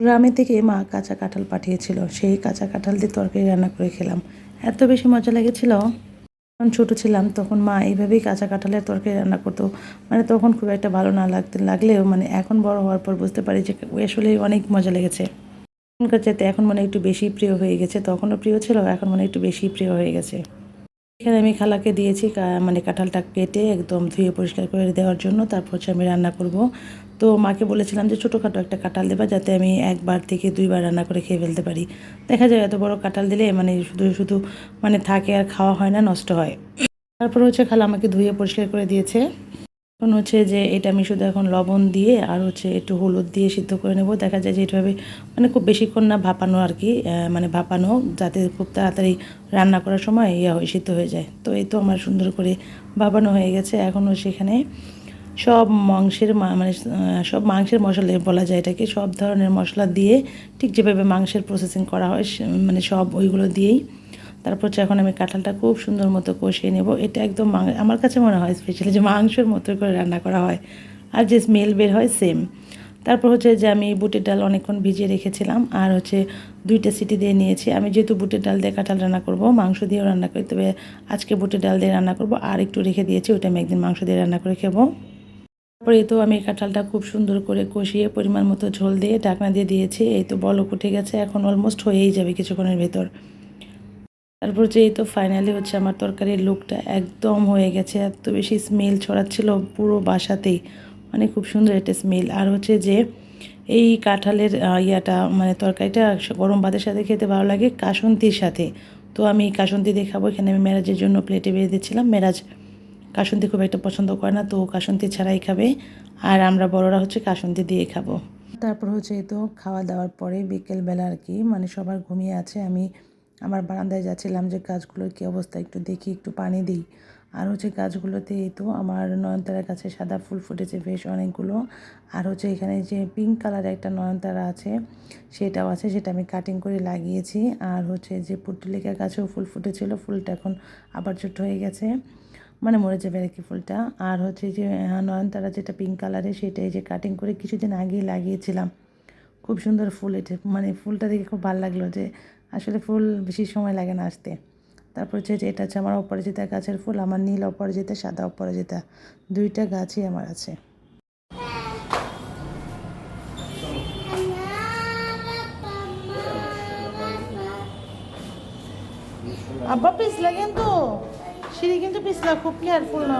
গ্রামে থেকে মা কাঁচা কাঁঠাল পাঠিয়েছিল। সেই কাঁচা কাঁঠাল দিয়ে তরকারি রান্না করে খেলাম। এত বেশি মজা লেগেছিল। যখন ছোটো ছিলাম, তখন মা এইভাবেই কাঁচা কাঁঠালের তরকারি রান্না করতো। মানে তখন খুব একটা ভালো না লাগতে, লাগলেও মানে এখন বড় হওয়ার পর বুঝতে পারি যে আসলে অনেক মজা লেগেছে। এখনকার চাইতে এখন মনে একটু বেশি প্রিয় হয়ে গেছে। তখনও প্রিয় ছিল, এখন মনে একটু বেশি প্রিয় হয়ে গেছে। এখানে আমি খালাকে দিয়েছি মানে কাঁঠালটা কেটে একদম ধুয়ে পরিষ্কার করে দেওয়ার জন্য। তারপর হচ্ছে আমি রান্না করব। তো মাকে বলেছিলাম যে ছোটোখাটো একটা কাঁঠাল দেবা যাতে আমি একবার থেকে দুইবার রান্না করে খেয়ে ফেলতে পারি। দেখা যায় এত বড় কাঁঠাল দিলে মানে শুধু শুধু মানে থাকে আর খাওয়া হয় না, নষ্ট হয়। তারপর হচ্ছে খালা আমাকে ধুয়ে পরিষ্কার করে দিয়েছে। এখন হচ্ছে যে এটা আমি শুধু এখন লবণ দিয়ে আর হচ্ছে একটু হলুদ দিয়ে সিদ্ধ করে নেব। দেখা যায় যে এইভাবে মানে খুব বেশিক্ষণ না ভাপানো আর কি মানে ভাপানো যাতে খুব তাড়াতাড়ি রান্না করার সময় ইয়ে হয়, সিদ্ধ হয়ে যায়। তো এই তো আমার সুন্দর করে ভাপানো হয়ে গেছে। এখনও সেখানে সব মাংসের মানে সব মাংসের মশলা বলা যায় এটাকে, সব ধরনের মশলা দিয়ে ঠিক যেভাবে মাংসের প্রসেসিং করা হয় মানে সব ওইগুলো দিয়েই। তারপর হচ্ছে এখন আমি কাঁঠালটা খুব সুন্দর মতো কষিয়ে নেব। এটা একদম আমার কাছে মনে হয় স্পেশালি যে মাংসের মতো করে রান্না করা হয়। আর যে স্মেল বের হয় সেম তারপর হচ্ছে যে আমি বুটের ডাল অনেকক্ষণ ভিজিয়ে রেখেছিলাম। আর হচ্ছে দুইটা সিটি দিয়ে নিয়েছি। আমি যেহেতু বুটের ডাল দিয়ে কাঁঠাল রান্না করব, মাংস দিয়েও রান্না করি, তবে আজকে বুটের ডাল দিয়ে রান্না করব। আর একটু রেখে দিয়েছি, ওটা আমি একদিন মাংস দিয়ে রান্না করে খাব। তারপরে তো আমি কাঁঠালটা খুব সুন্দর করে কষিয়ে পরিমাণ মতো ঝোল দিয়ে ঢাকনা দিয়ে দিয়েছি, এই তো বলক উঠে গেছে, এখন অলমোস্ট হয়েই যাবে কিছুক্ষণের ভেতর। তারপর যে এই তো ফাইনালি হচ্ছে আমার তরকারির লুকটা একদম হয়ে গেছে, এত বেশি স্মেল ছড়াচ্ছিল পুরো বাসাতেই মানে খুব সুন্দর একটা স্মেল আর হচ্ছে যে এই কাঁঠালের ইয়াটা মানে তরকারিটা গরম ভাতের সাথে খেতে ভালো লাগে, কাসন্তির সাথে। তো আমি কাসন্তি দিয়ে খাব, এখানে আমি মেরাজের জন্য প্লেটে বেড়ে দিচ্ছিলাম মেরাজ কাসন্তি খুব একটা পছন্দ করে না, তো কাসন্তি ছাড়াই খাবে। আর আমরা বড়রা হচ্ছে কাসন্তি দিয়ে খাব। তারপর হচ্ছে এই তো খাওয়া দাওয়ার পরে বিকেলবেলা আর কি মানে সবার ঘুমিয়ে আছে। আমি আমার বারান্দায় যাচ্ছিলাম যে গাছগুলোর কী অবস্থা, একটু দেখি, একটু পানি দিই। আর হচ্ছে গাছগুলোতে এই তো আমার নয়নতারার কাছে সাদা ফুল ফুটেছে বেশ অনেকগুলো। আর হচ্ছে এখানে যে পিঙ্ক কালারের একটা নয়নতারা আছে, সেটাও আছে, সেটা আমি কাটিং করে লাগিয়েছি। আর হচ্ছে যে পুটুলিকা গাছেও ফুল ফুটেছিল, ফুলটা এখন আবার ছোট হয়ে গেছে। মানে মরে যাবে আর কি ফুলটা? আর হচ্ছে যে আহ, নয়নতারা যেটা পিঙ্ক কালারের সেটা এই যে কাটিং করে কিছুদিন আগেই লাগিয়েছিলাম। খুব সুন্দর ফুল এটা মানে ফুলটা দেখে খুব ভালো লাগল যে আসলে ফুল বেশি সময় লাগে না আসতে। তারপর হচ্ছে এটা হচ্ছে আমার অপরাজিতা গাছের ফুল আমার নীল অপরাজিতা সাদা অপরাজিতা দুইটা গাছই আমার আছে। আব্বা পিছলা কিন্তু সিঁড়ি কিন্তু পিছলা খুব কেয়ারফুল না।